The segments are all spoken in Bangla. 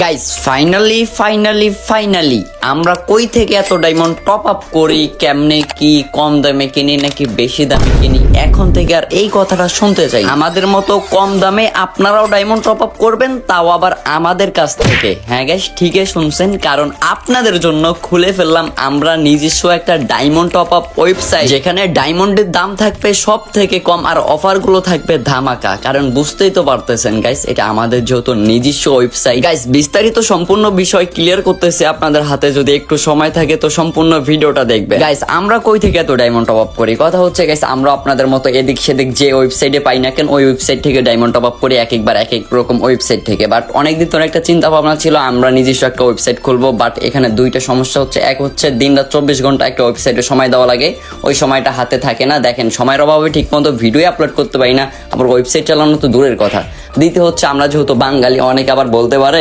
গাইস ফাইনালি ফাইনালি ফাইনালি আমরা কই থেকে এত ডায়মন্ড টপ আপ করি? কেমনে, কি কম দামে কিনি, নাকি বেশি দামে কিনি? এখন থেকে আর এই কথাটা শুনতে চাই। আমাদের মতো কম দামে আপনারাও ডায়মন্ড টপ আপ করবেন, তাও আবার আমাদের কাছ থেকে। হ্যাঁ গাইস ঠিকই শুনছেন, কারণ আপনাদের জন্য খুলে ফেললাম আমরা নিজস্ব একটা ডায়মন্ড টপ আপ ওয়েবসাইট যেখানে ডায়মন্ডের দাম থাকবে সব থেকে কম আর অফারগুলো থাকবে ধামাকা। কারণ বুঝতেই তো পারতেছেন গাইস এটা আমাদের যেহেতু নিজস্ব ওয়েবসাইট গাইস বিস্তারিত সম্পূর্ণ বিষয় ক্লিয়ার করতেছে আপনাদের হাতে, যদি একটু সময় থাকে তো সম্পূর্ণ ভিডিওটা দেখবে গাইস আমরা কই থেকে এত ডায়মন্ড টপ আপ করি? কথা হচ্ছে গাইস আমরা আপনাদের মতো এদিক সেদিক যে ওয়েবসাইটে পাই না কেন, ওই ওয়েবসাইট থেকে ডায়মন্ড টপ আপ করে এক একবার এক এক রকম ওয়েবসাইট থেকে। বাট অনেকদিন তো একটা চিন্তা ভাবনা ছিল, আমরা নিজস্ব একটা ওয়েবসাইট খুলবো বাট এখানে দুইটা সমস্যা হচ্ছে। এক হচ্ছে দিন রাত চব্বিশ ঘণ্টা একটা ওয়েবসাইটে সময় দেওয়া লাগে, ওই সময়টা হাতে থাকে না। দেখেন, সময়ের অভাবে ঠিক মতো ভিডিও আপলোড করতে পারি না, আবার ওয়েবসাইট চালানো তো দূরের কথা। দ্বিতীয় হচ্ছে, আমরা যেহেতু বাঙালি, অনেকে আবার বলতে পারে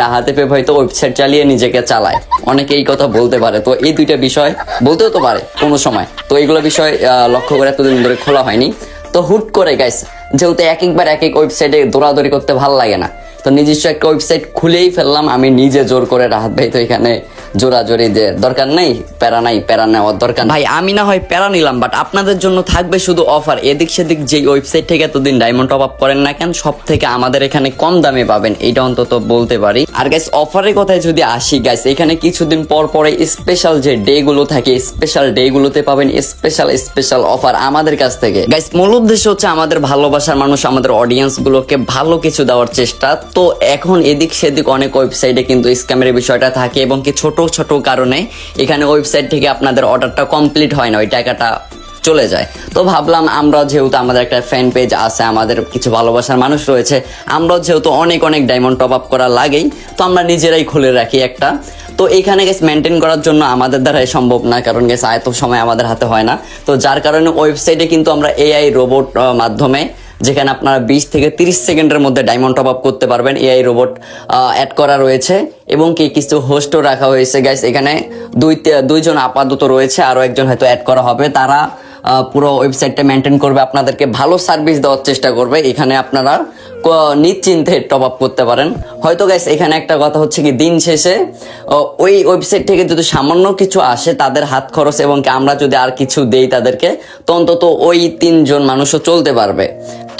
রাহাতে পেপ হয়তো ওয়েবসাইট চালিয়ে নিজেকে চালায়। অনেকে এই কথা বলতে পারে। তো এই দুইটা বিষয় বলতেও তো পারে কোনো সময়। তো এইগুলো বিষয় লক্ষ্য করে এতদিন ধরে খোলা হয়নি। তো হুট করে গাইস যেহেতু এক একবার এক এক ওয়েবসাইটে দৌড়াদৌড়ি করতে ভালো লাগে না, তো নিজস্ব একটা ওয়েবসাইট খুলেই ফেললাম, আমি নিজে জোর করে রাহাত ভাই তো এখানে জোরাজোরি যে দরকার নেই, প্যারা নাই, প্যারা নেওয়ার দরকার ভাই, আমি না হয় প্যারা নিলাম বাট আপনাদের জন্য থাকবে শুধু অফার এদিক সেদিক যে ওয়েবসাইট থেকে এতদিন ডায়মন্ড টপ আপ করেন না কেন সব থেকে আমাদের এখানে কম দামে পাবেন। এটা অন্তত বলতে পারি। আর গাইস অফারের কথায় যদি আসি গাইস এখানে কিছুদিন পর পরে স্পেশাল যে ডে গুলো থাকে স্পেশাল ডে গুলোতে পাবেন স্পেশাল স্পেশাল অফার আমাদের কাছ থেকে। গাইস মূল উদ্দেশ্য হচ্ছে আমাদের ভালোবাসার মানুষ, আমাদের অডিয়েন্স গুলোকে ভালো কিছু দেওয়ার চেষ্টা। তো এখন এদিক সেদিক অনেক ওয়েবসাইটে কিন্তু স্ক্যামের বিষয়টা থাকে এবং কি ছোট ছোট কারণে এখানে ওয়েবসাইট থেকে আপনাদের অর্ডারটা কমপ্লিট হয় না, ওই টাকাটা চলে যায়। তো ভাবলাম আমরা যেহেতু আমাদের একটা ফ্যান পেজ আছে, আমাদের কিছু ভালোবাসার মানুষ রয়েছে, আমরা যেহেতু অনেক অনেক ডায়মন্ড টপ আপ করা লাগেই, তো আমরা নিজেরাই খুলে রাখি একটা। তো এইখানে গেছে মেনটেন করার জন্য আমাদের দ্বারাই সম্ভব না, কারণ গেছে এত সময় আমাদের হাতে হয় না। তো যার কারণে ওয়েবসাইটে কিন্তু আমরা এআই রোবট মাধ্যমে যেখানে আপনারা বিশ থেকে তিরিশ সেকেন্ডের মধ্যে ডায়মন্ড টপ আপ করতে পারবেন এআই রোবট অ্যাড করা রয়েছে এবং কি কিছু হোস্টও রাখা হয়েছে। গাইস এখানে দুই দুইজন আপাতত রয়েছে, আরও একজন হয়তো অ্যাড করা হবে। তারা পুরো ওয়েবসাইটটা মেনটেন করবে, আপনাদেরকে ভালো সার্ভিস দেওয়ার চেষ্টা করবে। এখানে আপনারা নিশ্চিন্তে টপ আপ করতে পারেন। হয়তো গাইস এখানে একটা কথা হচ্ছে কি, দিন শেষে ওই ওয়েবসাইট থেকে যদি সামান্য কিছু আসে, তাদের হাত খরচ এবং আমরা যদি আর কিছু দেই তাদেরকে, তো অন্তত ওই তিনজন মানুষও চলতে পারবে।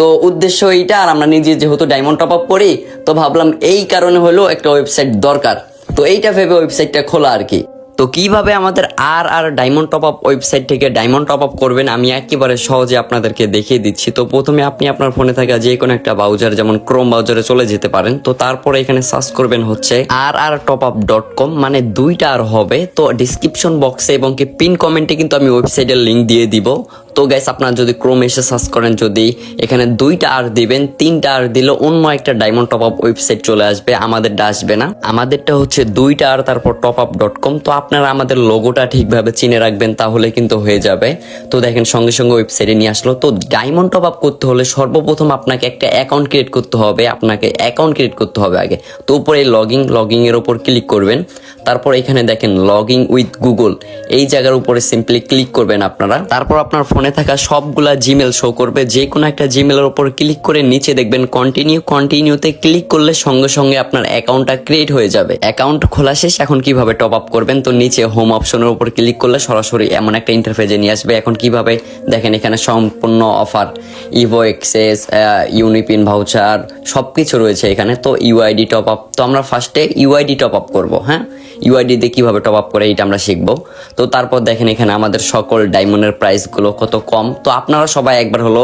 তো উদ্দেশ্য এইটা, আর আমরা নিজে যেহেতু ডায়মন্ড টপ আপ করি, তো ভাবলাম এই কারণে হলো একটা ওয়েবসাইট দরকার। তো এইটা ভেবে ওয়েবসাইটটা খোলা আর কি। তো কীভাবে আমাদের আর আর ডায়মন্ড টপ আপ ওয়েবসাইট থেকে ডায়মন্ড টপ আপ করবেন, আমি একেবারে সহজে আপনাদেরকে দেখিয়ে দিচ্ছি। তো প্রথমে আপনি আপনার ফোনে থাকা যে কোনো একটা ব্রাউজার যেমন ক্রোম ব্রাউজারে চলে যেতে পারেন। তো তারপরে এখানে সার্চ করবেন হচ্ছে আর আর টপ আপ ডট কম মানে দুইটা আর হবে। তো ডিসক্রিপশন বক্সে এবং কি পিন কমেন্টে কিন্তু আমি ওয়েবসাইটের লিঙ্ক দিয়ে দিব। তো গ্যাস আপনারা যদি ক্রোম এসে সার্চ করেন, যদি এখানে দুইটা আর দিবেন, তিনটা আর দিলে অন্য একটা ডায়মন্ড টপ আপ ওয়েবসাইট চলে আসবে। আমাদেরটা আসবে না। আমাদেরটা হচ্ছে দুইটা আর তারপর টপ আপ ডট কম তো আপনারা আমাদের লোগোটা ঠিকভাবে চিনে রাখবেন, তাহলে কিন্তু হয়ে যাবে। তো দেখেন, সঙ্গে সঙ্গে ওয়েবসাইটে নিয়ে আসলো। তো ডায়মন্ড টপ আপ করতে হলে সর্বপ্রথম আপনাকে একটা অ্যাকাউন্ট ক্রিয়েট করতে হবে। আপনাকে অ্যাকাউন্ট ক্রিয়েট করতে হবে আগে। তো উপরে লগিং লগিংয়ের উপর ক্লিক করবেন। তারপর এখানে দেখেন লগিং উইথ গুগল। এই জায়গার উপরে সিম্পলি ক্লিক করবেন আপনারা। তারপর আপনার ফোনে থাকা সবগুলা জিমেল শো করবে। যে কোনো একটা জিমেলের উপর ক্লিক করে নিচে দেখবেন কন্টিনিউ কন্টিনিউতে ক্লিক করলে সঙ্গে সঙ্গে আপনার অ্যাকাউন্টটা ক্রিয়েট হয়ে যাবে। অ্যাকাউন্ট খোলা শেষ, এখন কীভাবে টপ আপ করবেন? তো নিচে হোম অপশনের উপর ক্লিক করলে সরাসরি এমন একটা ইন্টারফেসে নিয়ে আসবে। এখন কীভাবে? দেখেন এখানে সম্পূর্ণ offer evo access UniPin voucher সব কিছু রয়েছে এখানে। তো ইউআইডি টপ আপ তো আমরা ফার্স্টে ইউআইডি টপ আপ করব হ্যাঁ? ইউআইডি দিয়ে কীভাবে টপ আপ করে এটা আমরা শিখব। তো তারপর দেখেন এখানে আমাদের সকল ডায়মন্ডের প্রাইসগুলো কত কম। তো আপনারা সবাই একবার হলো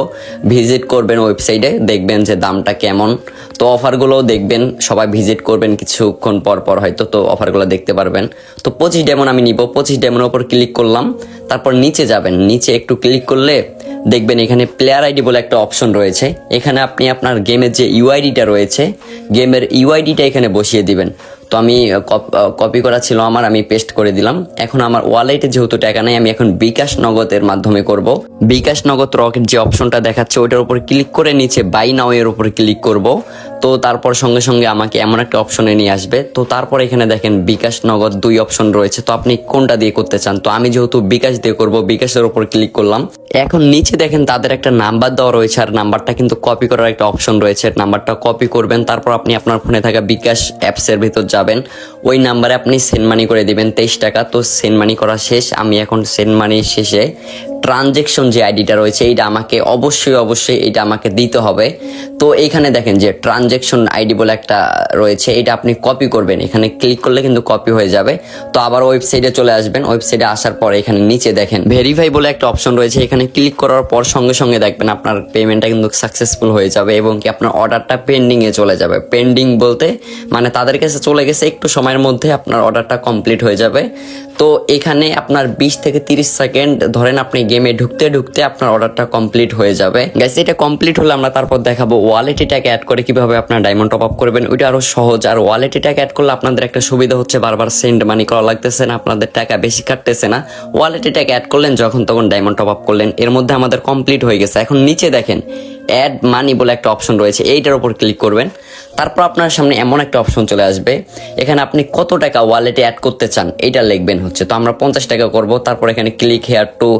ভিজিট করবেন ওয়েবসাইটে দেখবেন যে দামটা কেমন। তো অফারগুলোও দেখবেন, সবাই ভিজিট করবেন কিছুক্ষণ পর পর হয়তো তো অফারগুলো দেখতে পারবেন। তো পঁচিশ ডেমন আমি নিব, পঁচিশ ডেমনের ওপর ক্লিক করলাম। তারপর নিচে যাবেন, নিচে একটু ক্লিক করলে দেখবেন এখানে প্লেয়ার আইডি বলে একটা অপশন রয়েছে। এখানে আপনি আপনার গেমের যে ইউআইডিটা রয়েছে গেমের ইউআইডিটা এখানে বসিয়ে দিবেন। তো আমি কপি করা ছিল আমার, আমি পেস্ট করে দিলাম। এখন আমার ওয়ালেটে যেহেতু টাকা নেই, আমি এখন বিকাশ নগদের মাধ্যমে করব। বিকাশ নগদ রকেট যে অপশনটা দেখাচ্ছে, ওইটার উপর ক্লিক করে নিচে বাই নাও এর উপর ক্লিক করব। তো তারপর সঙ্গে সঙ্গে আমাকে এমন একটা অপশনে নিয়ে আসবে। তো তারপর এখানে দেখেন বিকাশ নগদ দুই অপশন রয়েছে। তো আপনি কোনটা দিয়ে করতে চান? তো আমি যেহেতু বিকাশ দিয়ে করব, বিকাশের উপর ক্লিক করলাম। এখন নিচে দেখেন তাদের একটা নাম্বার দেওয়া রয়েছে আর নাম্বারটা কিন্তু কপি করার একটা অপশন রয়েছে। নাম্বারটা কপি করবেন, তারপর আপনি আপনার ফোনে থাকা বিকাশ অ্যাপসের ভিতর যাবেন। ওই নাম্বারে আপনি সেন্ড মানি করে দিবেন তেইশ টাকা। তো সেন্ড মানি করা শেষ। আমি এখন সেন্ড মানি শেষে ট্রানজেকশন যে আইডিটা রয়েছে, এইটা আমাকে অবশ্যই অবশ্যই এটা আমাকে দিতে হবে। তো এইখানে দেখেন যে ট্রানজেকশন আইডি বলে একটা রয়েছে, এটা আপনি কপি করবেন। এখানে ক্লিক করলে কিন্তু কপি হয়ে যাবে। তো আবার ওয়েবসাইটে চলে আসবেন। ওয়েবসাইটে আসার পরে এখানে নিচে দেখেন ভেরিফাই বলে একটা অপশন রয়েছে। এখানে ক্লিক করার পর সঙ্গে সঙ্গে দেখবেন আপনার পেমেন্টটা কিন্তু সাকসেসফুল হয়ে যাবে এবং কি আপনার অর্ডারটা পেন্ডিং এ চলে যাবে। পেন্ডিং বলতে মানে তাদের কাছে চলে গেছে, একটু সময়ের মধ্যে আপনার অর্ডারটা কমপ্লিট হয়ে যাবে। তো এখানে আপনার বিশ থেকে তিরিশ সেকেন্ড ধরেন আপনি গেমে ঢুকতে ঢুকতে আপনার অর্ডারটা কমপ্লিট হয়ে যাবে। গ্যাস এটা কমপ্লিট হলে আমরা তারপর দেখাবো ওয়ালেট এটাকে অ্যাড করে কীভাবে আপনার ডায়মন্ড টপ আপ করবেন। ওইটা আরও সহজ। আর ওয়ালেট এটাকে অ্যাড করলে আপনাদের একটা সুবিধা হচ্ছে, বারবার সেন্ড মানি করা লাগতেছে না, আপনাদের টাকা বেশি কাটতেছে না। ওয়ালেট এটাকে অ্যাড করলেন, যখন তখন ডায়মন্ড টপ আপ করলেন। এর মধ্যে আমাদের কমপ্লিট হয়ে গেছে। এখন নিচে দেখেন অ্যাড মানি বলে একটা অপশন রয়েছে। এইটার উপর ক্লিক করবেন। তারপর আপনার সামনে এমন একটা অপশন চলে আসবে। এখানে আপনি কত টাকা ওয়ালেটে অ্যাড করতে চান, এইটা লিখবেন হচ্ছে। তো আমরা পঞ্চাশ টাকা করব, তারপর এখানে click here to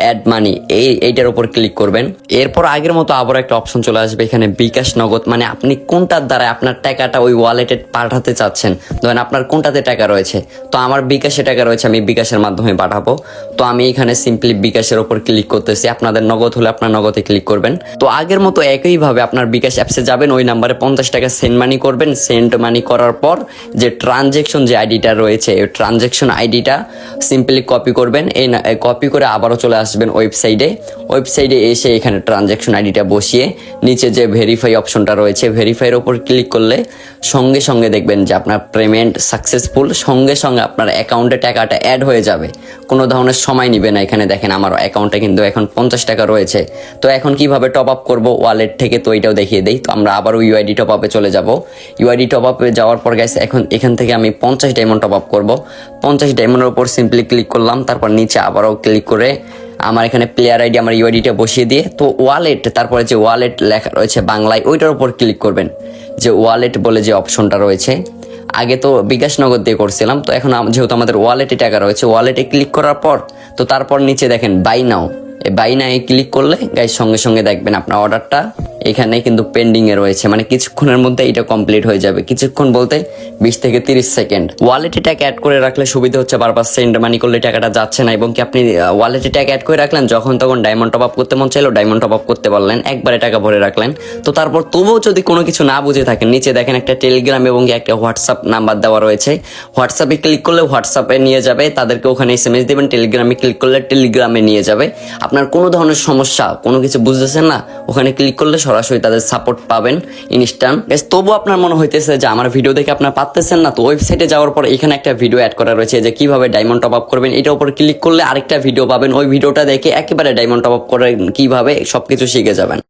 add money এই, এইটার উপর ক্লিক করবেন। এরপর আগের মতো আবার একটা অপশন চলে আসবে, এখানে বিকাশ নগদ। মানে আপনি কোনটার দ্বারা আপনার টাকাটা ওই ওয়ালেটে পাঠাতে চাচ্ছেন? ধরেন আপনার কোনটাতে টাকা রয়েছে? তো আমার বিকাশে টাকা রয়েছে, আমি বিকাশের মাধ্যমে পাঠাবো। তো আমি এখানে সিম্পলি বিকাশের উপর ক্লিক করতেছি, আপনাদের নগদ হলে আপনার নগদে ক্লিক করবেন। তো আগের মতো একইভাবে আপনার বিকাশ অ্যাপসে যাবেন, ওই নাম্বারে পঞ্চাশ টাকা সেন্ড মানি করবেন, সেন্ড মানি করার পর যে ট্রানজেকশন যে আইডিটা রয়েছে ওই ট্রানজেকশন আইডিটা সিম্পলি কপি করবেন, এই কপি করে আবারও চলে আসবেন ওয়েবসাইটে। ওয়েবসাইটে এসে এখানে ট্রানজেকশন আইডিটা বসিয়ে নিচে যে ভেরিফাই অপশনটা রয়েছে ভেরিফাইয়ের ওপর ক্লিক করলে সঙ্গে সঙ্গে দেখবেন যে আপনার পেমেন্ট সাকসেসফুল সঙ্গে সঙ্গে আপনার অ্যাকাউন্টে টাকাটা অ্যাড হয়ে যাবে। কোনো ধরনের সময় নিবে না এখানে, দেখেন আমার অ্যাকাউন্টে কিন্তু এখন পঞ্চাশ টাকা রয়েছে। তো এখন কীভাবে টপ আপ করব ওয়ালেট থেকে, তো এটাও দেখিয়ে দেই। তো আমরা আবারও ইউআইডি টপ আপে চলে যাব। ইউআইডি টপ আপে যাওয়ার পর গেছে এখন এখান থেকে আমি পঞ্চাশ ডায়মন্ড টপ আপ করব। পঞ্চাশ ডায়মন্ডের উপর সিম্পলি ক্লিক করলাম, তারপর নিচে আবারও ক্লিক করে আমার এখানে প্লেয়ার আইডি আমার ইউআইডিটা বসিয়ে দিয়ে, তো ওয়ালেট তারপরে যে ওয়ালেট লেখা রয়েছে বাংলায়, ওইটার উপর ক্লিক করবেন। যে ওয়ালেট বলে যে অপশনটা রয়েছে। আগে তো বিকাশ নগদ দিয়ে করছিলাম, তো এখন যেহেতু আমাদের ওয়ালেটে টাকা রয়েছে ওয়ালেটে ক্লিক করার পর, তো তারপর নিচে দেখেন buy now buy now click করলে গাইজ সঙ্গে সঙ্গে দেখবেন আপনার অর্ডারটা এখানে কিন্তু পেন্ডিং এ রয়েছে। মানে কিছুক্ষণের মধ্যে এটা কমপ্লিট হয়ে যাবে। কিছুক্ষণ বলতে বিশ থেকে তিরিশ সেকেন্ড ওয়ালেটে টাকা অ্যাড করে রাখলে সুবিধা হচ্ছে বারবার সেন্ড মানি করলে টাকাটা যাচ্ছে না এবং কি আপনি ওয়ালেটে টাকা অ্যাড করে রাখলেন, যখন তখন ডায়মন্ড টপ আপ করতে মন চাইলো ডায়মন্ড টপ আপ করতে পারলেন, একবারে টাকা ভরে রাখলেন। তো তারপর তবুও যদি কোনো কিছু না বুঝে থাকেন, নিচে দেখেন একটা টেলিগ্রাম এবং একটা হোয়াটসঅ্যাপ নাম্বার দেওয়া রয়েছে। হোয়াটসঅ্যাপে ক্লিক করলে হোয়াটসঅ্যাপে নিয়ে যাবে, তাদেরকে ওখানে এস এম এস দেবেন টেলিগ্রামে ক্লিক করলে টেলিগ্রামে নিয়ে যাবে। আপনার কোনো ধরনের সমস্যা, কোনো কিছু বুঝতেছেন না, ওখানে ক্লিক করলে সরাসরি তাদের সাপোর্ট পাবেন ইনস্ট্যান্ট তবু আপনার মনে হইতেছে যে আমার ভিডিও দেখে আপনার পাচ্তেছেন না, তো ওয়েবসাইটে যাওয়ার পর এখানে একটা ভিডিও অ্যাড করা রয়েছে যে কীভাবে ডায়মন্ড টপ আপ করবেন। এটার উপর ক্লিক করলে আরেকটা ভিডিও পাবেন। ওই ভিডিওটা দেখে একেবারে ডায়মন্ড টপ আপ করে সব কিছু শিখে যাবেন।